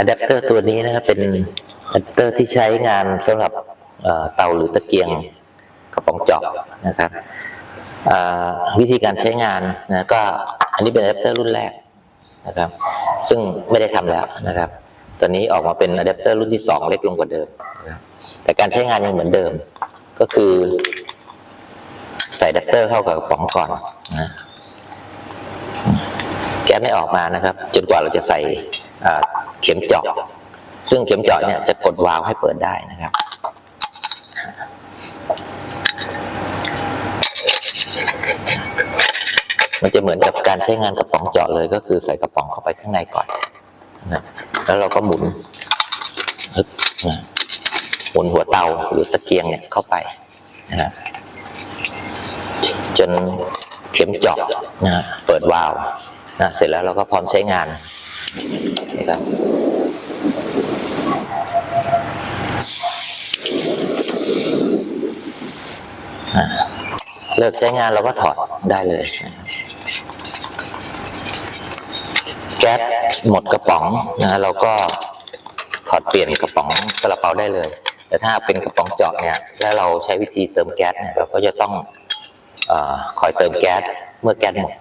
อะแดปเตอร์ตัวนี้นะครับเป็นอะแดปเตอร์ที่ใช้งานสำหรับเอ่อเตาหรือตะเกียงกระป๋องเจาะนะครับอ่าวิธีการใช้งานนะก็อันนี้เป็นอะแดปเตอร์รุ่นแรกนะครับ ซึ่งไม่ได้ทำแล้วนะครับ ตอนนี้ออกมาเป็นอะแดปเตอร์รุ่นที่สองเล็กลงกว่าเดิมนะครับแต่การใช้งานยังเหมือนเดิม ก็คือใส่อะแดปเตอร์เข้ากับกระป๋องก่อนนะแก๊สไม่ออกมานะครับ จนกว่าเราจะใส่เข็มเจาะซึ่งเข็มเจาะเนี่ยจะกดวาล์วให้เปิดได้นะครับมันจะเหมือนกับการใช้งานกระป๋องเจาะเลยก็คือใส่กระป๋องเข้าไปข้างในก่อนนะแล้วเราก็หมุนหมุนหัวเตาหรือตะเกียงเนี่ยเข้าไปนะจนเข็มเจาะนะเปิดวาล์ว นะเสร็จแล้วเราก็พร้อมใช้งานนะครับเลิกใช้งานเราก็ถอดได้เลยแก๊สหมดกระป๋องนะเราก็ถอดเปลี่ยนกระป๋องซาลาเปาได้เลย แต่ถ้าเป็นกระป๋องเจาะเนี่ยแล้วเราใช้วิธีเติมแก๊สเนี่ยเราก็จะต้องอคอยเติมแก๊สเมื่อแก๊สหมด